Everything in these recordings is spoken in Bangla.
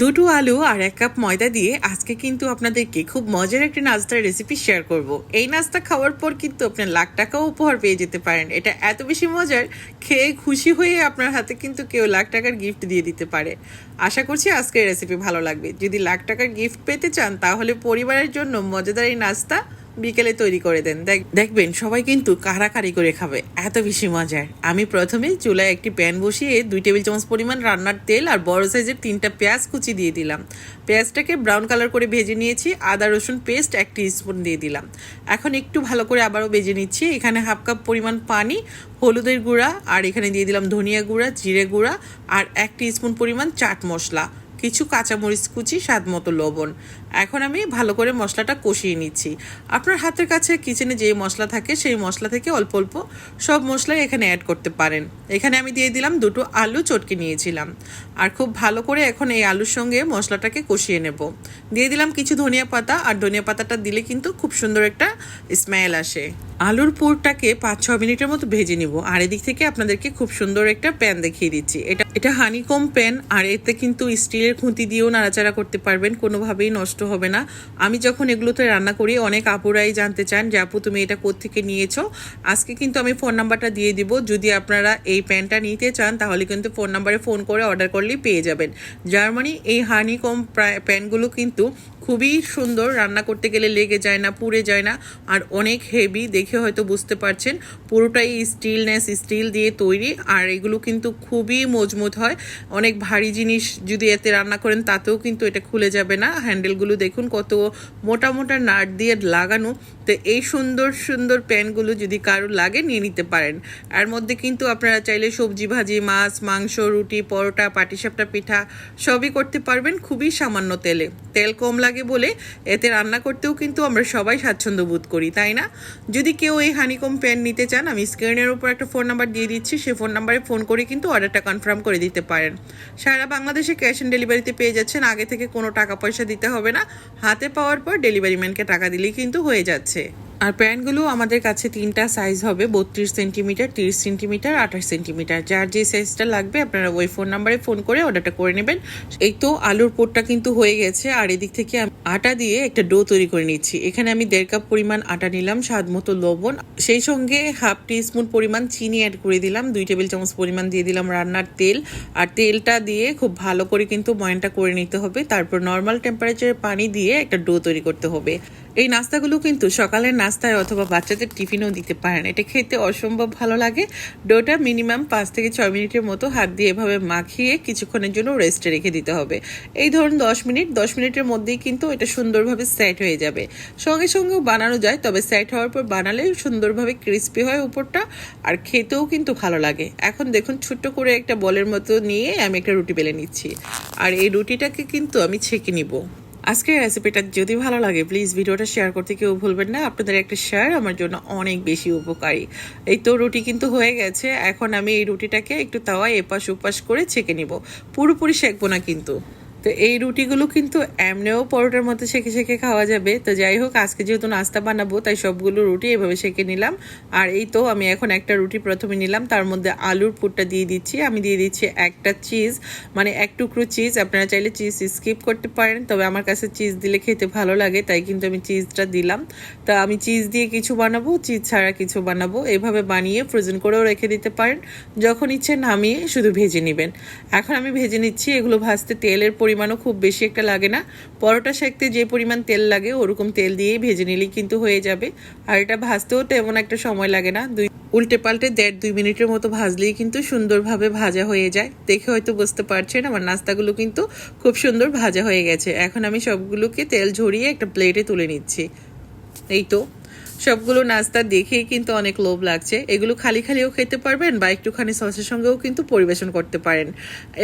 দুটো আলু আর এক কাপ ময়দা দিয়ে আজকে কিন্তু আপনাদেরকে খুব মজার একটা নাস্তার রেসিপি শেয়ার করব। এই নাস্তা খাওয়ার পর কিন্তু আপনার লাখ টাকাও উপহার পেয়ে যেতে পারেন। এটা এত বেশি মজার, খেয়ে খুশি হয়ে আপনার হাতে কিন্তু কেউ লাখ টাকার গিফট দিয়ে দিতে পারে। আশা করছি আজকের রেসিপি ভালো লাগবে। যদি লাখ টাকার গিফট পেতে চান, তাহলে পরিবারের জন্য মজাদার এই নাস্তা বিকেলে তৈরি করে দেন। দেখ- দেখবেন সবাই কিন্তু কারাকারি করে খাবে। এত বেশি মজার। আমি প্রথমে চুলায় একটি প্যান বসিয়ে দুই টেবিল চামচ পরিমাণ রান্নার তেল আর বড় সাইজের তিনটা পেঁয়াজ কুচি দিয়ে দিলাম। পেঁয়াজটাকে ব্রাউন কালার করে ভেজে নিয়েছি। আদা, রসুন পেস্ট এক স্পুন দিয়ে দিলাম। এখন একটু ভালো করে আবারও ভেজে নিচ্ছি। এখানে হাফ কাপ পরিমাণ পানি, হলুদের গুঁড়া আর এখানে দিয়ে দিলাম ধনিয়া গুঁড়া, জিরে গুঁড়া আর এক স্পুন পরিমাণ চাট মশলা। কিছু কাঁচামরিচ কুচি স্বাদ মতো লবণ। এখন আমি ভালো করে মশলাটা কষিয়ে নিচ্ছি। আপনার হাতের কাছে কিচেনে যে মশলা থাকে, সেই মশলা থেকে অল্প অল্প সব মশলাই এখানে অ্যাড করতে পারেন। এখানে আমি দিয়ে দিলাম দুটো আলু চটকে নিয়েছিলাম। আর খুব ভালো করে এখন এই আলুর সঙ্গে মশলাটাকে কষিয়ে নেব। দিয়ে দিলাম কিছু ধনিয়া পাতা, আর ধনিয়া পাতাটা দিলে কিন্তু খুব সুন্দর একটা স্মেল আসে। আলুর পুরটাকে পাঁচ ছ মিনিটের মতো ভেজে নিব। আর এদিক থেকে আপনাদেরকে খুব সুন্দর একটা প্যান দেখিয়ে দিচ্ছি। এটা এটা হানিকম প্যান আর এতে কিন্তু স্টিলের খুঁতি দিয়েও নাড়াচাড়া করতে পারবেন। কোনোভাবেই নষ্ট হবে না। আমি যখন এগুলোতে রান্না করি, অনেক আপুরাই জানতে চান যে, আপু, তুমি এটা কোত্থেকে নিয়েছো? আজকে কিন্তু আমি ফোন নাম্বারটা দিয়ে দিব। যদি আপনারা এই প্যানটা নিতে চান, তাহলে কিন্তু ফোন নাম্বারে ফোন করে অর্ডার করলেই পেয়ে যাবেন। জার্মানি এই হানিকম প্যান্টগুলো কিন্তু খুবই সুন্দর। রান্না করতে গেলে লেগে যায় না, পুড়ে যায় না, আর অনেক হেভি, দেখে হয়তো বুঝতে পারছেন। পুরোটাই স্টিলনেস, স্টিল দিয়ে তৈরি, আর এগুলো কিন্তু খুবই মজবুত হয়। অনেক ভারী জিনিস যদি এতে রান্না করেন, তাতেও কিন্তু এটা খুলে যাবে না। হ্যান্ডেলগুলো দেখুন, কত মোটা মোটা নাট দিয়ে লাগানো। তো এই সুন্দর সুন্দর প্যানগুলো যদি কারও লাগে, নিয়ে নিতে পারেন। এর মধ্যে কিন্তু আপনারা চাইলে সবজি ভাজি, মাছ, মাংস, রুটি, পরোটা, পাটিসাপটা, পিঠা সবই করতে পারবেন খুবই সামান্য তেলে। তেল কম লাগে বলে এতে রান্না করতেও কিন্তু আমরা সবাই স্বাচ্ছন্দ্য বোধ করি, তাই না? যদি কেউ এই হানিকম প্যান নিতে চান, আমি স্ক্রিনের উপর একটা ফোন নাম্বার দিয়ে দিচ্ছি সেই ফোন নাম্বারে ফোন করে কিন্তু অর্ডারটা কনফার্ম করে দিতে পারেন। সারা বাংলাদেশে ক্যাশ অন ডেলিভারিতে পেয়ে যাচ্ছেন, আগে থেকে কোনো টাকা পয়সা দিতে হবে না। হাতে পাওয়ার পর ডেলিভারি ম্যানকে টাকা দিলেই কিন্তু হয়ে যাচ্ছে। আর প্যান্টগুলো আমাদের কাছে তিনটা সাইজ হবে, বত্রিশ সেন্টিমিটার তিরিশ সেন্টিমিটার আঠাশ সেন্টিমিটার যার যে সাইজটা লাগবে, আপনারা ওই ফোন নাম্বারে ফোন করে অর্ডারটা করে নেবেন। এই তো আলুর পোটটা কিন্তু হয়ে গেছে, আর এদিক থেকে আটা দিয়ে একটা ডো তৈরি করে নিচ্ছি। এখানে আমি দেড় কাপ পরিমাণ আটা নিলাম, স্বাদ মতো লবণ। সেই সঙ্গে হাফ টি স্পুন পরিমাণ চিনি অ্যাড করে দিলাম, দুই টেবিল চামচ পরিমাণ দিয়ে দিলাম রান্নার তেল। আর তেলটা দিয়ে খুব ভালো করে কিন্তু ময়নটা করে নিতে হবে। তারপর নর্মাল টেম্পারেচারে পানি দিয়ে একটা ডো তৈরি করতে হবে। এই নাস্তাগুলো কিন্তু সকালের নাস্তায় অথবা বাচ্চাদের টিফিনও দিতে পারেন। এটা খেতে অসম্ভব ভালো লাগে। ডোটা মিনিমাম পাঁচ থেকে ছয় মিনিটের মতো হাত দিয়ে এভাবে মাখিয়ে কিছুক্ষণের জন্য রেস্টে রেখে দিতে হবে। এই ধরুন দশ মিনিট, দশ মিনিটের মধ্যেই কিন্তু এটা সুন্দরভাবে সেট হয়ে যাবে। সঙ্গে সঙ্গেও বানানো যায়, তবে সেট হওয়ার পর বানালে সুন্দরভাবে ক্রিস্পি হয় উপরটা আর খেতেও কিন্তু ভালো লাগে। এখন দেখুন, ছোট্ট করে একটা বলের মতো নিয়ে আমি একটা রুটি বেলে নিচ্ছি। আর এই রুটিটাকে কিন্তু আমি ছেঁকে নিব। আজকের রেসিপিটা যদি ভালো লাগে প্লিজ ভিডিওটা শেয়ার করতে কেউ ভুলবেন না। আপনাদের একটা শেয়ার আমার জন্য অনেক বেশি উপকারী। এই তো রুটি কিন্তু হয়ে গেছে। এখন আমি এই রুটিটাকে একটু তাওয়ায় এপাশ ওপাশ করে ছেঁকে নিব। পুরোপুরি শেখবো না কিন্তু। তো এই রুটিগুলো কিন্তু এমনিও পরোটার মতো সেঁকে সেঁকে খাওয়া যাবে। তো যাই হোক, আজকে যেহেতু নাস্তা বানাবো, তাই সবগুলো রুটি এভাবে সেঁকে নিলাম। আর এই তো আমি এখন একটা রুটি প্রথমে নিলাম, তার মধ্যে আলুর পুরটা দিয়ে দিচ্ছি। আমি দিয়ে দিচ্ছি একটা চিজ মানে এক টুকরো চিজ। আপনারা চাইলে চিজ স্কিপ করতে পারেন, তবে আমার কাছে চিজ দিলে খেতে ভালো লাগে, তাই কিন্তু আমি চিজটা দিলাম। তা আমি চিজ দিয়ে কিছু বানাবো, চিজ ছাড়া কিছু বানাবো। এভাবে বানিয়ে ফ্রোজেন করেও রেখে দিতে পারেন। যখন ইচ্ছে নামিয়ে শুধু ভেজে নেবেন। এখন আমি ভেজে নিচ্ছি, এগুলো ভাজতে তেলের পরিমাণও খুব বেশি একটা লাগে না। পরোটা সেঁকতে যে পরিমাণ তেল লাগে, ওরকম তেল দিয়েই ভেজে নিলেই কিন্তু হয়ে যাবে। আর এটা ভাজতেও তেমন একটা সময় লাগে না। দুই উল্টে পাল্টে দেড় দুই মিনিটের মতো ভাজলেই কিন্তু সুন্দরভাবে ভাজা হয়ে যায়। দেখে হয়তো বুঝতে পারছেন, আমার নাস্তাগুলো কিন্তু খুব সুন্দর ভাজা হয়ে গেছে। এখন আমি সবগুলোকে তেল ঝরিয়ে একটা প্লেটে তুলে নিচ্ছি। এই তো। সবগুলো নাস্তা দেখেই কিন্তু অনেক লোভ লাগছে। এগুলো খালি খালিও খেতে পারবেন বা একটুখানি সসের সঙ্গেও কিন্তু পরিবেশন করতে পারেন।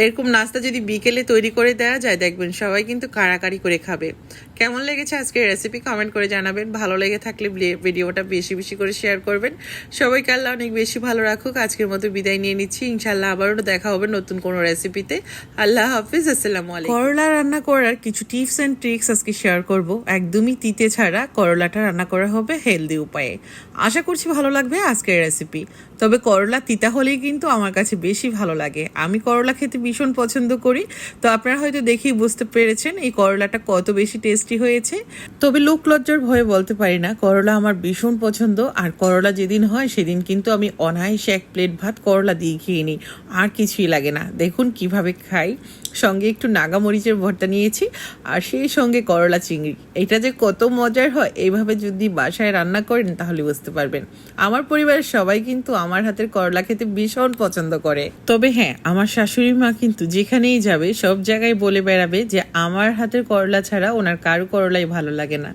এরকম নাস্তা যদি বিকেলে তৈরি করে দেওয়া যায়, দেখবেন সবাই কিন্তু কারাকারি করে খাবে। কেমন লেগেছে আজকের রেসিপি কমেন্ট করে জানাবেন। ভালো লেগে থাকলে ভিডিওটা বেশি বেশি করে শেয়ার করবেন। সবাইকে আল্লাহ অনেক বেশি ভালো রাখুক। আজকের মতো বিদায় নিয়ে নিচ্ছি। ইনশাল্লাহ আবারও দেখা হবে নতুন কোনো রেসিপিতে আল্লাহ হাফিজ, আসসালামু করলা রান্না করার কিছু টিপস অ্যান্ড ট্রিক্স আজকে শেয়ার করব। একদমই তিতে ছাড়া করলাটা রান্না করা হবে হেলদি উপায়ে। আশা করছি ভালো লাগবে আজকের রেসিপি তবে করলা তিতা হলেই কিন্তু আমার কাছে বেশি ভালো লাগে। আমি করলা খেতে ভীষণ পছন্দ করি। তো আপনারা হয়তো দেখেই বুঝতে পেরেছেন এই করলাটা কত বেশি টেস্টি হয়েছে। তবে লোক লজ্জার ভয়ে বলতে পারি না, করলা আমার ভীষণ পছন্দ। আর করলা যেদিন হয় সেদিন কিন্তু আমি অনায়াসে এক প্লেট ভাত করলা দিয়ে খেয়ে নিই। আর কিছুই লাগে না। দেখুন কীভাবে খাই। সঙ্গে একটু নাগামরিচের ভর্তা নিয়েছি, আর সেই সঙ্গে করলা চিংড়ি। এটা যে কত মজার হয়, এইভাবে যদি বাসায় রান্না করেন তাহলে বুঝতে পারবেন। আমার পরিবারের সবাই কিন্তু আমার হাতের করলা খেতে ভীষণ পছন্দ করে। তবে হ্যাঁ আমার শাশুড়ি মা কিন্তু যেখানেই যাবে, সব জায়গায় বলে বেড়াবে যে আমার হাতের করলা ছাড়া ওনার কারও করলাই ভালো লাগে না।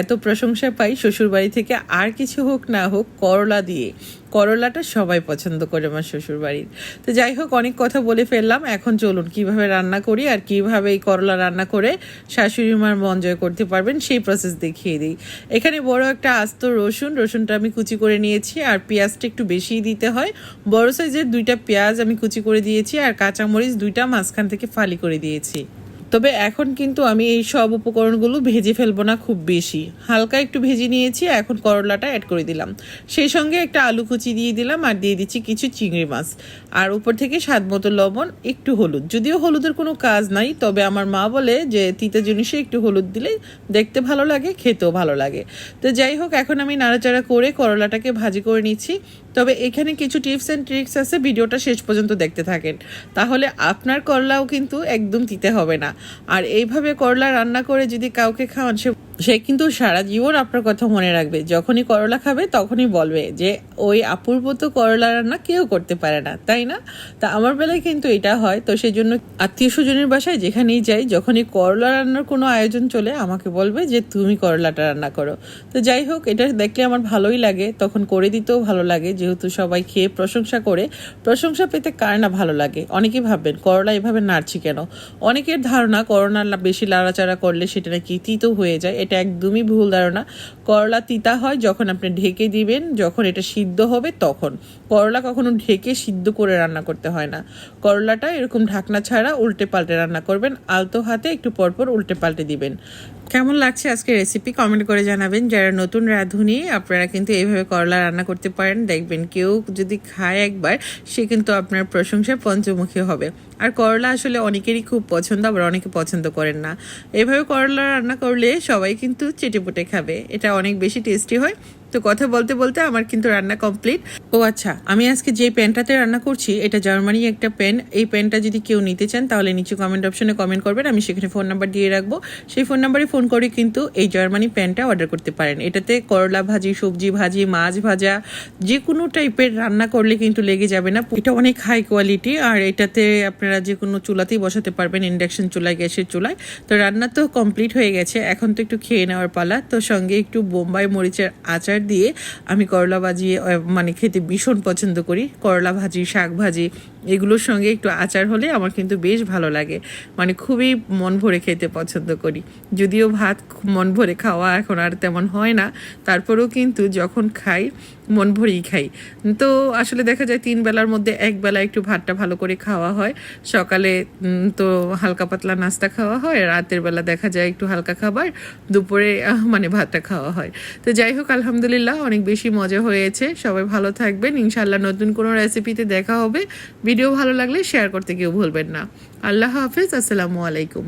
এত প্রশংসা পাই শ্বশুরবাড়ি থেকে, আর কিছু হোক না হোক, করলা দিয়ে। করলাটা সবাই পছন্দ করে আমার শ্বশুর বাড়ির তো যাই হোক, অনেক কথা বলে ফেললাম। এখন চলুন, কীভাবে রান্না করি আর কীভাবে এই করলা রান্না করে শাশুড়ি মার মন জয় করতে পারবেন, সেই প্রসেস দেখিয়ে দিই। এখানে বড় একটা আস্ত রসুন, রসুনটা আমি কুচি করে নিয়েছি আর পেঁয়াজটা একটু বেশিই দিতে হয়। বড় সাইজের দুইটা পেঁয়াজ আমি কুচি করে দিয়েছি আর কাঁচামরিচ দুইটা মাঝখান থেকে ফালি করে দিয়েছি। তবে এখন কিন্তু আমি এই সব উপকরণগুলো ভেজে ফেলব না খুব বেশি। হালকা একটু ভেজে নিয়েছি, এখন করলাটা অ্যাড করে দিলাম। সেই সঙ্গে একটা আলু কুচি দিয়ে দিলাম আর দিয়ে দিচ্ছি কিছু চিংড়ি মাছ। আর উপর থেকে স্বাদ মতো লবণ, একটু হলুদ। যদিও হলুদের কোনো কাজ নাই, তবে আমার মা বলে যে তিতা জিনিসে একটু হলুদ দিলে দেখতে ভালো লাগে, খেতেও ভালো লাগে। তো যাই হোক, এখন আমি নাড়াচাড়া করে করলাটাকে ভাজি করে নিচ্ছি। তবে এখানে কিছু টিপস অ্যান্ড ট্রিক্স আছে, ভিডিওটা শেষ পর্যন্ত দেখতে থাকেন। তাহলে আপনার করলাও কিন্তু একদম দিতে হবে না। আর এইভাবে করলা রান্না করে যদি কাউকে খাওয়ান, সে সে কিন্তু সারা জীবন আপনার কথা মনে রাখবে। যখনই করলা খাবে, তখনই বলবে যে, ওই অপূর্ব তো করলা রান্না কেউ করতে পারে না, তাই না? তা আমার বেলায় কিন্তু এটা হয়। তো সেই জন্য আত্মীয় স্বজনের বাসায় যেখানেই যাই, যখনই করলা রান্নার কোনো আয়োজন চলে, আমাকে বলবে যে, তুমি করলাটা রান্না করো। তো যাই হোক, এটা দেখলে আমার ভালোই লাগে। তখন করে দিতেও ভালো লাগে, যেহেতু সবাই খেয়ে প্রশংসা করে। প্রশংসা পেতে কার না ভালো লাগে? অনেকেই ভাববেন, করলা এভাবে নাড়ছি কেন? অনেকের ধারণা, করোনা বেশি লাড়াচাড়া করলে সেটা নাকি তিতো হয়ে যায়। এটা একদমই ভুল ধারণা। করলা তিতা হয় যখন আপনি ঢেকে দিবেন, যখন এটা সিদ্ধ হবে তখন। করলা কখনো ঢেকে সিদ্ধ করে রান্না করতে হয় না। করলাটা এরকম ঢাকনা ছাড়া উল্টে পাল্টে রান্না করবেন, আলতো হাতে একটু পরপর উল্টে পাল্টে দিবেন। কেমন লাগছে আজকে রেসিপি কমেন্ট করে জানাবেন। যারা নতুন রাঁধুনি, আপনারা কিন্তু এইভাবে করলা রান্না করতে পারেন। দেখবেন কেউ যদি খায় একবার, সে কিন্তু আপনার প্রশংসায় পঞ্চমুখী হবে। আর করলা আসলে অনেকেরই খুব পছন্দ, আবার অনেকে পছন্দ করেন না। এভাবে করলা রান্না করলে সবাই কিন্তু চেটেপুটে খাবে। এটা অনেক বেশি টেস্টি হয়। তো কথা বলতে বলতে আমার কিন্তু রান্না কমপ্লিট ও আচ্ছা আমি আজকে যে প্যানটাতে রান্না করছি, এটা জার্মানি একটা প্যান। এই প্যানটা যদি কেউ নিতে চান, তাহলে নিচে কমেন্ট অপশনে কমেন্ট করবেন। আমি সেখানে ফোন নাম্বার দিয়ে রাখব। সেই ফোন নাম্বারে ফোন করে কিন্তু এই জার্মানি প্যানটা অর্ডার করতে পারেন। এটাতে করলা ভাজি, সবজি ভাজি, মাছ ভাজা, যে কোনো টাইপের রান্না করলে কিন্তু লেগে যাবে না। এটা অনেক হাই কোয়ালিটি আর এটাতে আপনারা যে কোনো চুলাতেই বসাতে পারবেন ইন্ডাকশন চুলায়, গ্যাসের চুলায়। তো রান্না তো কমপ্লিট হয়ে গেছে। এখন তো একটু খেয়ে নেওয়ার পালা। তো সঙ্গে একটু বোম্বাই মরিচের আচার দিয়ে আমি করলা ভাজি মানে খেতে ভীষণ পছন্দ করি। করলা ভাজি শাক ভাজি এগুলোর সঙ্গে একটু আচার হলে আমার কিন্তু বেশ ভালো লাগে। মানে খুবই মন ভরে খেতে পছন্দ করি। যদিও ভাত মন ভরে খাওয়া এখন আর তেমন হয় না। তারপরেও কিন্তু যখন খাই, মন ভরেই খাই। তো আসলে দেখা যায় তিন বেলার মধ্যে এক বেলা একটু ভাতটা ভালো করে খাওয়া হয়। সকালে তো হালকা পাতলা নাস্তা খাওয়া হয়। রাতের বেলা দেখা যায় একটু হালকা খাবার। দুপুরে মানে ভাতটা খাওয়া হয়। তো যাই হোক, আলহামদুলিল্লাহ অনেক বেশি মজা হয়েছে। সবাই ভালো থাকবেন। ইনশাল্লাহ নতুন কোনো রেসিপিতে দেখা হবে। ভিডিও ভালো লাগলে শেয়ার করতে কেউ ভুলবেন না। আল্লাহ হাফিজ আসসালামু আলাইকুম।